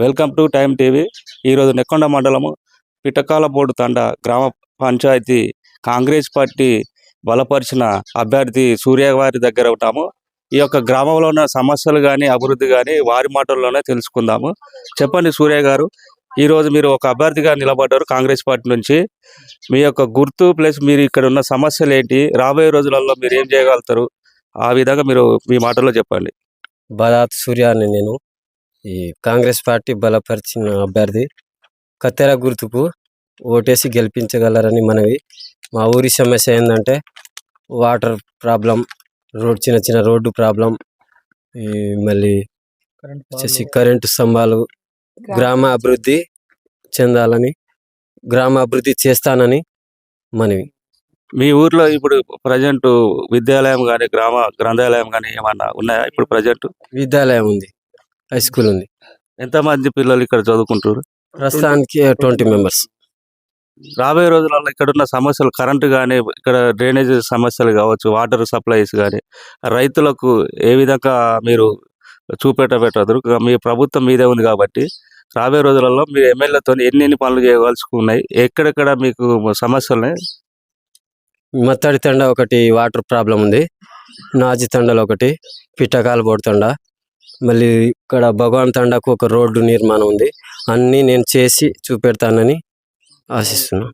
Welcome to time TV. ఈరోజు నెక్కొండ మండలము పిటకాలపోడు తండ గ్రామ పంచాయతీ కాంగ్రెస్ పార్టీ బలపరిచిన అభ్యర్థి సూర్య వారి దగ్గర ఉంటాము. ఈ యొక్క గ్రామంలో ఉన్న సమస్యలు కానీ అభివృద్ధి కానీ వారి మాటల్లోనే తెలుసుకుందాము. చెప్పండి సూర్య గారు ఈ రోజు మీరు ఒక అభ్యర్థిగా నిలబడ్డారు కాంగ్రెస్ పార్టీ నుంచి. మీ యొక్క గుర్తు ప్లస్ మీరు ఇక్కడ ఉన్న సమస్యలు ఏంటి? రాబోయే రోజులలో మీరు ఏం చేయగలుగుతారు? ఆ విధంగా మీరు మీ మాటల్లో చెప్పండి. బలాత్ సూర్య అని నేను. ఈ కాంగ్రెస్ పార్టీ బలపరిచిన అభ్యర్థి కత్తెర గుర్తుకు ఓటేసి గెలిపించగలరని మనవి. మా ఊరి సమస్య ఏంటంటే వాటర్ ప్రాబ్లం రోడ్ చిన్న చిన్న రోడ్డు ప్రాబ్లం ఈ మళ్ళీ వచ్చేసి కరెంటు స్తంభాలు గ్రామ అభివృద్ధి చెందాలని గ్రామ అభివృద్ధి చేస్తానని మనవి. మీ ఊర్లో ఇప్పుడు ప్రజెంట్ విద్యాలయం కానీ గ్రామ గ్రంథాలయం కానీ ఏమన్నా ఉన్నాయా ఇప్పుడు ప్రజెంట్? విద్యాలయం ఉంది. హై స్కూల్ ఉంది. ఎంతమంది పిల్లలు ఇక్కడ చదువుకుంటారు ప్రస్తుతానికి ట్వంటీ మెంబర్స్. రాబోయే రోజులలో ఇక్కడ ఉన్న సమస్యలు కరెంటు కానీ ఇక్కడ డ్రైనేజ్ సమస్యలు కావచ్చు వాటర్ సప్లైస్ కానీ రైతులకు ఏ విధంగా మీరు చూపెట్ట పెట్టదు మీ ప్రభుత్వం మీదే ఉంది కాబట్టి రాబోయే రోజులలో మీరు ఎమ్మెల్యేతో ఎన్ని ఎన్ని పనులు చేయవలసి ఉన్నాయి ఎక్కడెక్కడ మీకు సమస్యలు మత్తడి తండ ఒకటి వాటర్ ప్రాబ్లం ఉంది. నాజి తండలో ఒకటి పిట్టకాలు తండ మళ్ళీ ఇక్కడ భగవాన్ తండకు ఒక రోడ్డు నిర్మాణం ఉంది. అన్నీ నేను చేసి చూపెడతానని ఆశిస్తున్నాను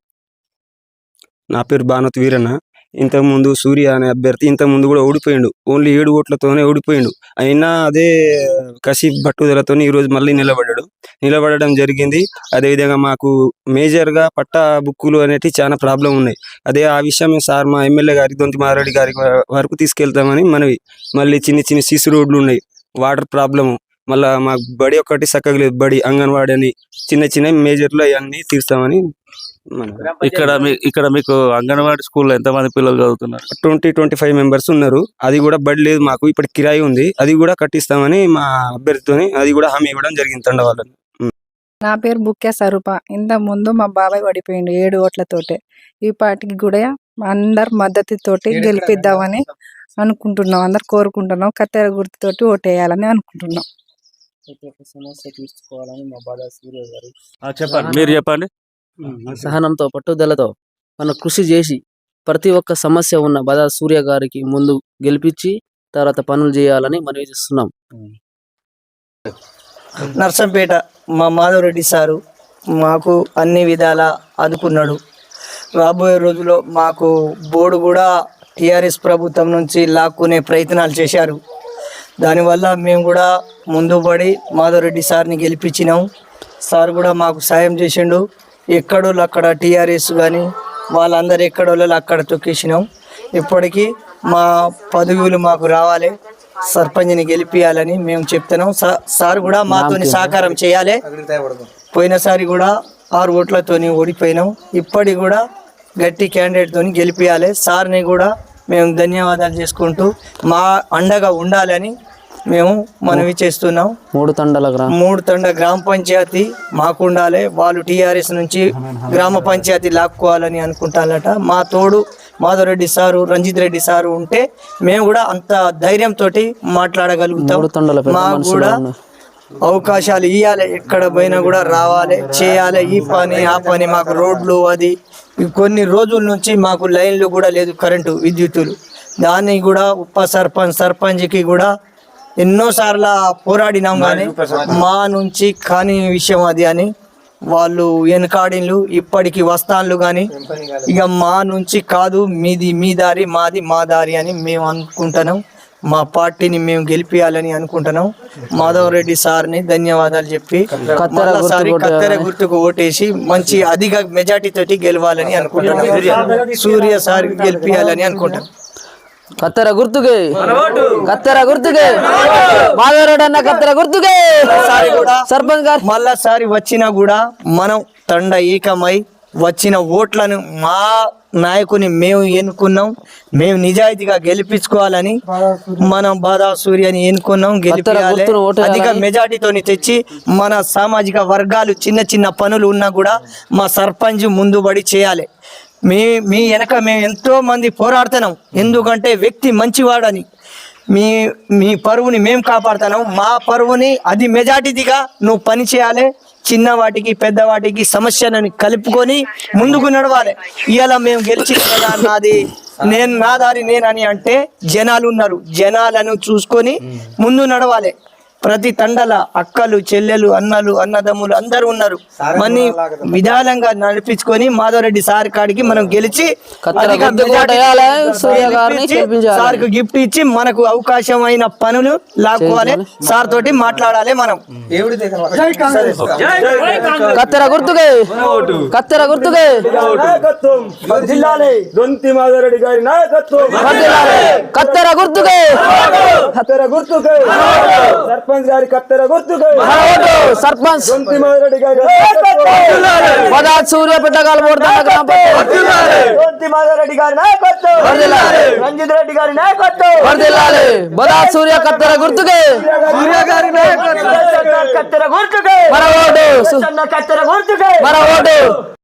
నా పేరు భానత్ వీరన్న. ఇంతకుముందు సూర్య అనే అభ్యర్థి ఇంతకుముందు కూడా ఓడిపోయిండు. ఓన్లీ ఏడు ఓట్లతోనే ఓడిపోయిండు. అయినా అదే కసి పట్టుదలతో ఈరోజు మళ్ళీ నిలబడ్డాడు. నిలబడడం జరిగింది. అదేవిధంగా మాకు మేజర్గా పట్టా బుక్కులు అనేటివి చాలా ప్రాబ్లం ఉన్నాయి. అదే ఆ విషయం సార్ మా ఎమ్మెల్యే గారి దొంతి మారెడ్డి గారి వరకు తీసుకెళ్తామని మనవి. మళ్ళీ చిన్న చిన్న సిసి రోడ్లు ఉన్నాయి. వాటర్ ప్రాబ్లము మళ్ళా మాకు బడి ఒకటి చక్కగా లేదు. బడి అంగన్వాడీ అని చిన్న చిన్న మేజర్లు అవన్నీ తీస్తామని మన. ఇక్కడ ఇక్కడ మీకు అంగన్వాడీ స్కూల్లో ఎంతమంది పిల్లలు చదువుతున్నారు? ట్వంటీ ట్వంటీ ఫైవ్ మెంబర్స్ ఉన్నారు. అది కూడా బడి లేదు మాకు. ఇప్పుడు కిరాయి ఉంది. అది కూడా కట్టిస్తామని మా అభ్యర్థితోని అది కూడా హామీ ఇవ్వడం జరిగింది వాళ్ళని నా పేరు బుక్కే స్వరూప ఇంత ముందు మా బాబాయ్ పడిపోయిండు ఏడు ఓట్లతోటే. ఈ పార్టీకి కూడా అందరు మద్దతుతోటి గెలిపిద్దామని అనుకుంటున్నాం. అందరు కోరుకుంటున్నాం. కత్తెర గుర్తుతోటి ఓటేయాలని అనుకుంటున్నాం. చెప్పండి. మీరు చెప్పండి. సహనంతో పట్టుదలతో మన కృషి చేసి ప్రతి ఒక్క సమస్య ఉన్న బదా సూర్య గారికి ముందు గెలిపించి తర్వాత పనులు చేయాలని మనవి చేస్తున్నాం. నర్సంపేట మా మాధవరెడ్డి సారు మాకు అన్ని విధాల ఆదుకున్నాడు. రాబోయే రోజుల్లో మాకు బోర్డు కూడా టీఆర్ఎస్ ప్రభుత్వం నుంచి లాక్కునే ప్రయత్నాలు చేశారు. దానివల్ల మేము కూడా ముందు పడి మాధవరెడ్డి సార్ని గెలిపించినాం. సార్ కూడా మాకు సాయం చేసిండు. ఎక్కడోళ్ళు అక్కడ టీఆర్ఎస్ కానీ వాళ్ళందరు ఎక్కడోళ్ళు అక్కడ తొక్కేసినాం. ఇప్పటికీ మా పదవులు మాకు రావాలి. సర్పంచ్ని గెలిపియాలని మేము చెప్తున్నాం. సా- సార్ కూడా మాతోని సహకారం చేయాలి. పోయినసారి కూడా ఆరు ఓట్లతోని ఓడిపోయినాం. ఇప్పటి కూడా గట్టి క్యాండిడేట్తోని గెలిపియాలి. సార్ని కూడా మేము ధన్యవాదాలు చేసుకుంటూ మా అండగా ఉండాలని మేము మనవి చేస్తున్నాం. మూడు తండల గ్రామం మూడు తండ గ్రామ పంచాయతీ మాకు ఉండాలి. వాళ్ళు టీఆర్ఎస్ నుంచి గ్రామ పంచాయతీ లాక్కోవాలని అనుకుంటారట. మా తోడు మాధవరెడ్డి సారు రంజిత్ రెడ్డి సారు ఉంటే మేము కూడా అంత ధైర్యంతో మాట్లాడగలుగుతాం. మాకు కూడా. అవకాశాలు ఇవ్వాలి ఎక్కడ పోయినా కూడా రావాలి చేయాలి. ఈ పని ఆ పని మాకు రోడ్లు అది. కొన్ని రోజుల నుంచి మాకు లైన్లు కూడా లేదు కరెంటు విద్యుత్తులు. దాన్ని కూడా ఉప సర్పంచ్ సర్పంచ్కి కూడా ఎన్నోసార్లు పోరాడినాం కానీ మా నుంచి కాని విషయం అది అని వాళ్ళు వెనకాడిన్లు ఇప్పటికి వస్తాన్లు కానీ ఇక మా నుంచి కాదు మీది మీ దారి మాది మా దారి అని మేము అనుకుంటున్నాం. మా పార్టీని మేము గెలిపియాలని అనుకుంటున్నాం. మాధవ్ రెడ్డి సార్ని ధన్యవాదాలు చెప్పి మళ్ళాసారి కత్తెర గుర్తుకు ఓటేసి మంచి అధిక మెజార్టీ తోటి గెలవాలని అనుకుంటున్నాం. సూర్య. సార్ గెలిపియాలని అనుకుంటున్నాం. కత్తెర గుర్తుకే. కత్తెర గుర్తుకే. మాధవరెడ్డి అన్న కత్తెర గుర్తుకే. సర్పంచ్ గారు. మళ్ళాసారి వచ్చినా కూడా మనం తండ ఏకమై వచ్చిన ఓట్లను మా నాయకుని మేము ఎన్నుకున్నాం. మేము నిజాయితీగా గెలిపించుకోవాలని మనం బాధా సూర్యని ఎన్నుకున్నాం గెలిపించాలి. అధిక మెజార్టీతోని తెచ్చి మన సామాజిక వర్గాలు చిన్న చిన్న పనులు ఉన్నా కూడా మా సర్పంచ్ ముందుబడి చేయాలి. మీ మీ వెనక మేము ఎంతో మంది పోరాడుతున్నాం. ఎందుకంటే వ్యక్తి మంచివాడని. మీ మీ పరువుని మేము కాపాడుతున్నాం. మా పరువుని అది మెజార్టీదిగా నువ్వు పని చేయాలి. చిన్నవాటికి పెద్దవాటికి సమస్యలను కలుపుకొని ముందుకు నడవాలి. ఇవాళ మేము గెలిచిన కదా నాది. నేను నా దారి నేనని అంటే జనాలు ఉన్నారు. జనాలను చూసుకొని ముందు నడవాలి. ప్రతి తండల అక్కలు చెల్లెలు అన్నలు అన్నదమ్ములు అందరూ ఉన్నారు. మన్ని విధానంగా నడిపించుకొని మాధవరెడ్డి సార్ కాడికి మనం గెలిచి. సార్కు గిఫ్ట్ ఇచ్చి మనకు అవకాశమైన పనులు లాక్కోవాలి. సార్ తోటి మాట్లాడాలి మనం. కత్తెర గుర్తుకే. కత్తెర గుర్తుకే. దొంతి మాధవరెడ్డి గారి నాయకత్వం. వర్ధిల్లాలి. కత్తెర గుర్తుకే. కత్తెర గుర్తుకే. సర్పంచ్ గారి కత్తెర గుర్తుకే. సర్పంచ్. దొంతి మాధవరెడ్డి గారి పదా సూర్య పెట్టగాలు పోడుతాండ గ్రామ పంచాయతీ. దొంతి మాధవరెడ్డి గారి నాయకత్వం. రంజిత్ రెడ్డి గారి నాయకత్వం. వర్ధిల్లాలి. బదా సూర్య కత్తెర గుర్తుకే. సూర్య గారి నాయకత్వం. కత్తెర గుర్తుకే. మన ఓటు. కత్తెర గుర్తుకే. మన ఓటు.